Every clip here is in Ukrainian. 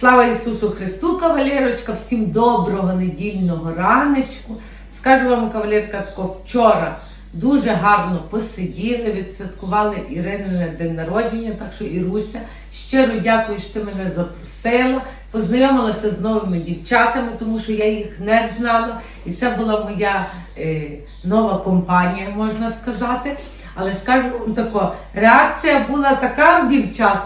Слава Ісусу Христу, кавалерочка, всім доброго недільного раночку. Скажу вам, кавалерка, тако вчора дуже гарно посиділи, відсвяткували Ірину день народження, так що Іруся, щиро дякую, що ти мене запросила. Познайомилася з новими дівчатами, тому що я їх не знала. І це була моя е, нова компанія, можна сказати. Але скажу вам тако, реакція була така в дівчат,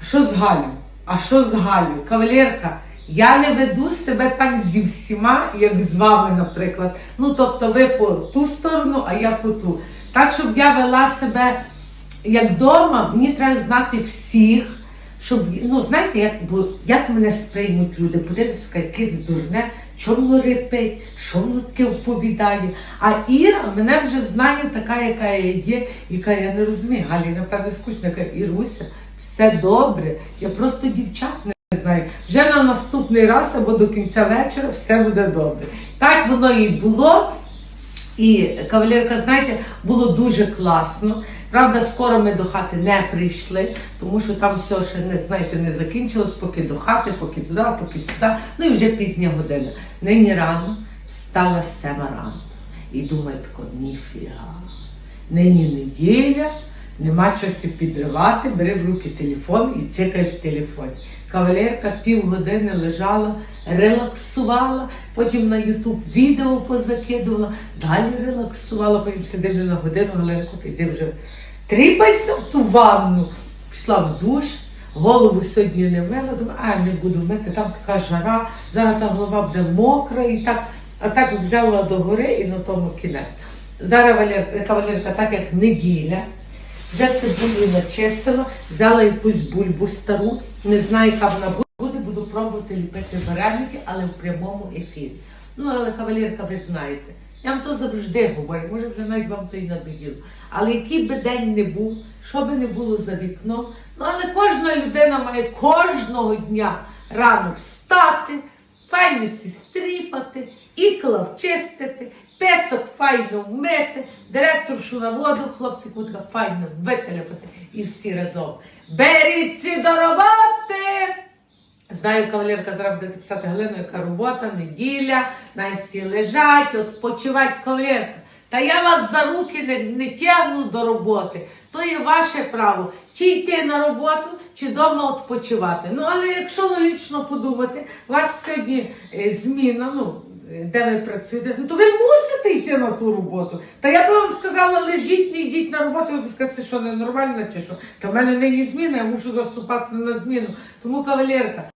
що з Галю. А що з Галю? Кавалерка, я не веду себе так зі всіма, як з вами, наприклад. Ну, тобто, ви по ту сторону, а я по ту. Так, щоб я вела себе як вдома, мені треба знати всіх, щоб, ну, знаєте, як, бо, як мене сприймуть люди, подивитися, якесь дурне, що воно воно таке оповідає. А Іра мене вже знає така, яка я є, яка я не розумію. Галі, напевно, скучно, яка Іруся, все добре. Я просто дівчат не знаю. Вже на наступний раз або до кінця вечора все буде добре. Так воно і було. І кавалерка, знаєте, було дуже класно. Правда, скоро ми до хати не прийшли, тому що там все ще не знаєте, не закінчилось, поки до хати, поки туди, поки сюди. Ну і вже пізня година. Нині рано встала сема рано. І думаю, тако, ніфіга. Нині неділя, нема часу підривати, бери в руки телефон і цикай в телефоні. Кавалерка півгодини лежала, релаксувала, потім на Ютуб відео позакидувала, далі релаксувала, потім сидив на годину, Галенко, ти йди вже тріпайся в ту ванну. Пішла в душ, голову сьогодні не мила, думаю, а не буду мити, там така жара, зараз та голова буде мокра і так, а так взяла до гори і на тому кінець. Зараз Валерка, кавалерка, так як неділя, вже цибулю начистила, взяла якусь бульбу стару, не знаю, яка вона буде, пробувати ліпити вареники, але в прямому ефірі. Ну, але кавалерка, ви знаєте, я вам то завжди говорю, може вже навіть вам то і надоїло. Але який би день не був, що би не було за вікном, ну але кожна людина має кожного дня рано встати, файно стріпати, ікла вчистити, песок файно вмити, директоршу на воду, хлопці кутка файно вителяпати і всі разом. Беріться до роботи! Знаю, кавалерка зараз буде писати Галину, яка робота, неділя, най всі лежать, відпочивать кавалерка. Та я вас за руки не, не тягну до роботи. То є ваше право, чи йти на роботу, чи вдома відпочивати. Ну, але якщо логічно подумати, у вас сьогодні е, зміна, ну, де ви працюєте, ну то ви мусите йти на ту роботу. Та я би вам сказала, лежіть, не йдіть на роботу, ви б сказали, що ненормально чи що. Та в мене нині зміна, я мушу заступати на зміну. Тому кавалерка.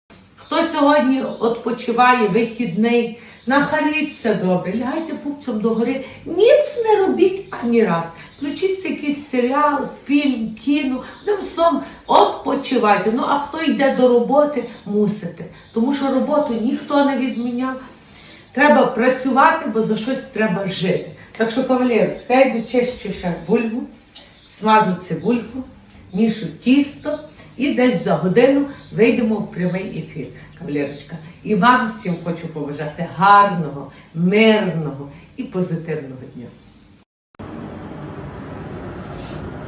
Хто сьогодні відпочиває вихідний, нахаріться добре, лягайте пупцем до гори, ніц не робіть ані раз. Включіть якийсь серіал, фільм, кіно, одним словом, відпочивайте. Ну а хто йде до роботи, мусите. Тому що роботу ніхто не відміняв. Треба працювати, бо за щось треба жити. Так що, кавалерочка, я йду чищу ще бульбу, смажу цибульку, мішу тісто і десь за годину вийдемо в прямий ефір, кавалерочка. І вам всім хочу побажати гарного, мирного і позитивного дня.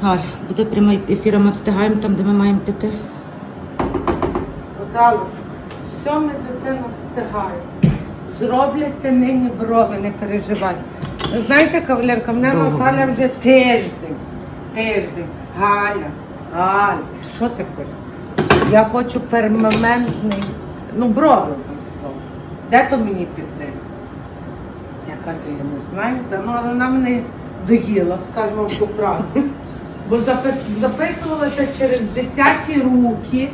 Галь, буде прямий ефір, а ми встигаємо там, де ми маємо піти. Наталочка, все ми дитина встигає. Зробляйте нині брови, не переживайте. Ви Знаєте, кавалерка, мене. Наталя вже тиждень, тиждень. Галя, Галя, що ти хочеш? Я хочу перманентний, ну брови. Де то мені піти? Я кажу, я не знаю, та, ну, але вона мене доїла, скажу вам по правді. Бо записувалася через десяті руки.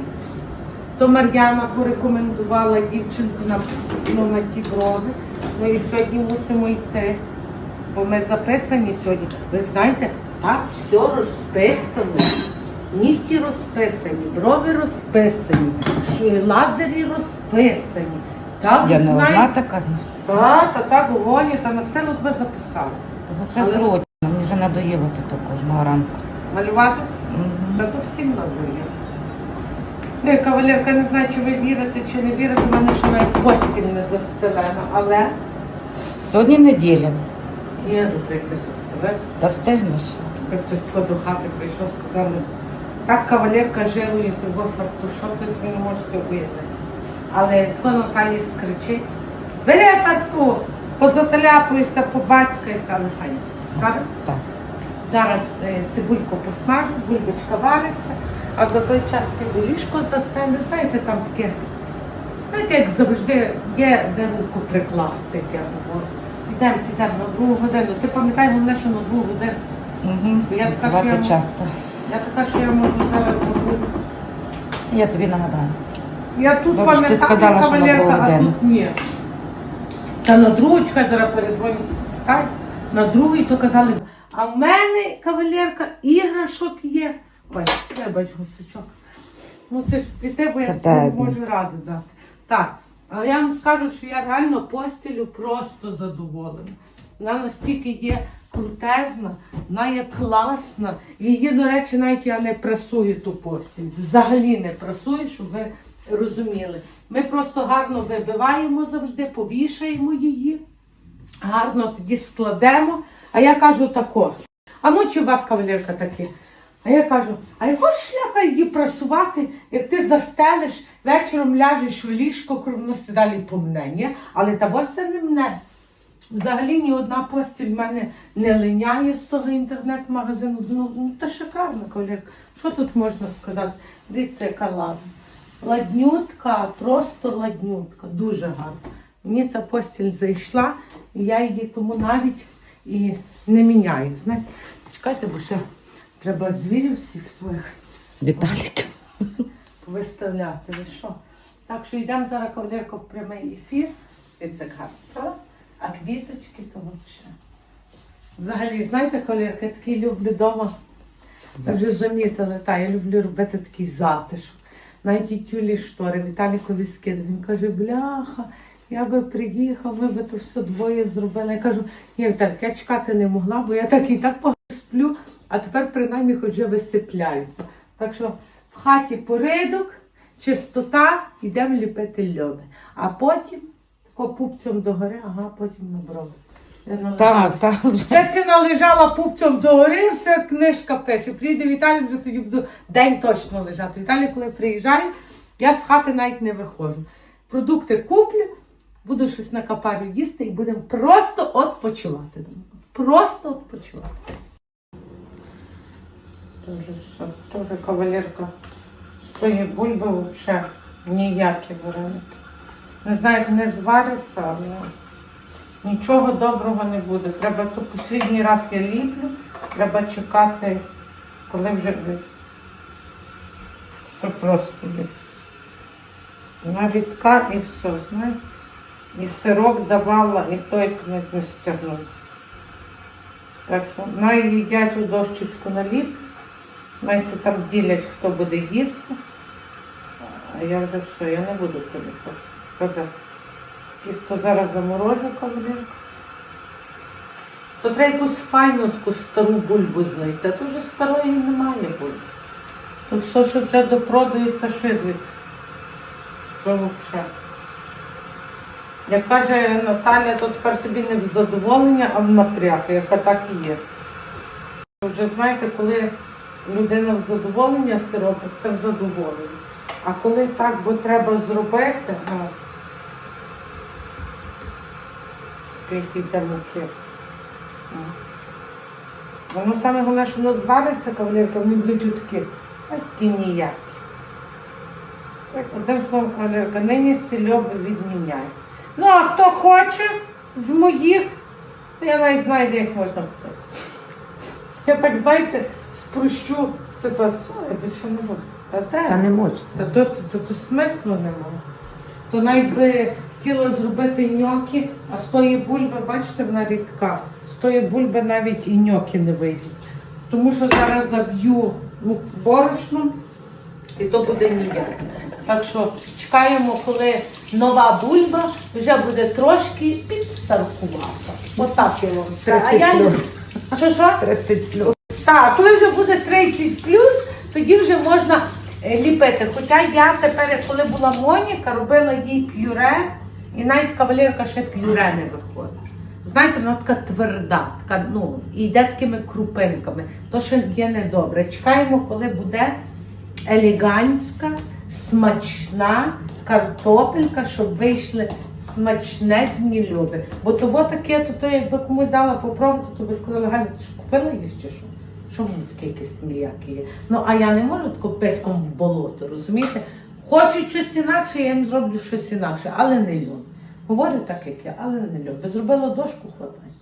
То Мар'яна порекомендувала дівчинку на, ну, на ті брови. Ну і сьогодні мусимо йти. Бо ми записані сьогодні. Ви знаєте, так все розписано. Нігті розписані, брови розписані, лазері розписані. Так, Я не одна така, та, та так гоні, та на силу тебе записали. Тому це Але- зручно. Мені вже надоїло тут кожного ранку. Малюватись? Мгм. Та то всім надоє. Ну, кавалерка, не знаю, чи ви вірите, чи не вірите, в мене ще навіть постіль не застелена, але Сьогодні неділя. є тут якось застелена. Та встигнеш. Як хтось хто до хати прийшов, сказали, так кавалерка жирує, того фартушок, ви не можете уявити. Але тако Наталі скричить. Бери фатку, позаталяпуєшся, побацькаєшся, але файно. Правда? Так. Зараз е, цибульку посмажу, бульбочка вариться, а за той час піду ліжко застелю. Знаєте, там таке, знаєте, як завжди є де руку прикласти, як я говорю. Підемо, підемо на другу годину. Ти пам'ятай головне, що на другу годину. Угу. Я така, що я часто. Я така, що я можу зараз зробити. Я тобі нагадаю. Я тут Добре, що ти пам'ятаю сказала, що на кавалерка, а годину. тут ні. Та на другу чекай, зараз передзвоню. На другий то казали. А в мене кавалерка іграшок є. Ой, вибач, гусачок. Мусиш піти, бо я Та собі не бедний. можу ради дати. Так, але я вам скажу, що я реально постілю просто задоволена. Вона настільки є крутезна, вона є класна. Її, до речі, навіть я не прасую ту постіль. Взагалі не прасую, щоб ви розуміли. Ми просто гарно вибиваємо завжди, повішаємо її, гарно тоді складемо. А я кажу тако. А ну чи у вас кавалерка такі? А я кажу, а якого шляха її прасувати, як ти застелиш, вечором ляжеш в ліжко, кровності далі помне, ні? Але та ось це не мне. Взагалі ні одна постіль в мене не линяє з того інтернет-магазину. Ну, ну та шикарно, кавалерка. Що тут можна сказати? Дивіться, яка ладна. Ладнютка, просто ладнютка, дуже гарна. Мені ця постіль зайшла, і я її тому навіть і не міняю. Знаєте, чекайте, бо ще треба звірів всіх своїх Віталік. виставляти. Ви що? Так що йдемо зараз кавалерка в прямий ефір. І це гарно, правда? А квіточки то взагалі. Взагалі, знаєте, кавалерка, я такий люблю вдома. Це вже замітили, та я люблю робити такий затишок. Навіть і тюлі штори, Віталікові скидав. Він каже, бляха, я би приїхав, ми би то все двоє зробили. Я кажу, ні, Віталік, я чекати не могла, бо я так і так погано сплю, а тепер принаймні хоч вже висипляюся. Так що в хаті порядок, чистота, йдемо ліпити льоби. А потім тако пупцем догори, ага, потім на брови. Так. Частина лежала пупцем догори, все книжка пише. Прийде Віталій, вже тоді буду день точно лежати. Віталій, коли приїжджає, я з хати навіть не виходжу. Продукти куплю, буду щось на капарю їсти і будемо просто відпочивати. Просто відпочивати. Тоже все, тоже кавалерка. З тої бульби взагалі ніякі вареники. Не знаю, як не звариться, але нічого доброго не буде. Треба то останній раз я ліплю, треба чекати, коли вже. То просто рідка і все, знаєш. І сирок давала, і той не стягнув. Так що най їдять у дощечку наліп, най се там ділять, хто буде їсти. А я вже все, я не буду це Правда? Тісто зараз заморожу кавалерку. То треба якусь файну таку стару бульбу знайти. А вже старої немає бульби. То все, що вже допродається, шидлить. То. Як каже Наталя, то тепер тобі не в задоволення, а в напряг, яка так і є. Вже знаєте, коли людина в задоволення це робить, це в задоволення. А коли так, бо треба зробити, скільки йде муки. Воно саме головне, що воно звариться, кавалерка, вони будуть такі, а такі ніякі. Так, Одним словом, кавалерка, нині сільоби відміняє. Ну, а хто хоче з моїх, то я навіть знаю, де їх можна купити. Я так, знаєте, спрощу ситуацію. Я більше не буду. Та, де? Та не мучся. Та то, то, то смислу немає. То навіть би хотіла зробити ньокі, а з тої бульби, бачите, вона рідка. З тої бульби навіть і ньокі не вийдуть. Тому що зараз заб'ю ну, борошном і то буде ніяк. Так що чекаємо, коли нова бульба вже буде трошки підстаркувата. Отак я вам скажу. А 30 я плюс. Що що? 30 плюс. Так, коли вже буде 30 плюс, тоді вже можна е, ліпити. Хоча я тепер, коли була Моніка, робила їй п'юре, і навіть кавалерка ще п'юре не виходить. Знаєте, вона така тверда, така, ну, йде такими крупинками. То ще є недобре. Чекаємо, коли буде елегантська, смачна картопелька, щоб вийшли смачнезні люди. Бо того таке, то, то якби комусь дала попробувати, то би сказали, Галя, ти ж купила їх чи що? Що мені таке якесь ніяке є? Ну, а я не можу тако песком в болото, розумієте? Хочуть щось інакше, я їм зроблю щось інакше, але не люблю. Говорю так, як я, але не люблю. Зробила дошку, хватає.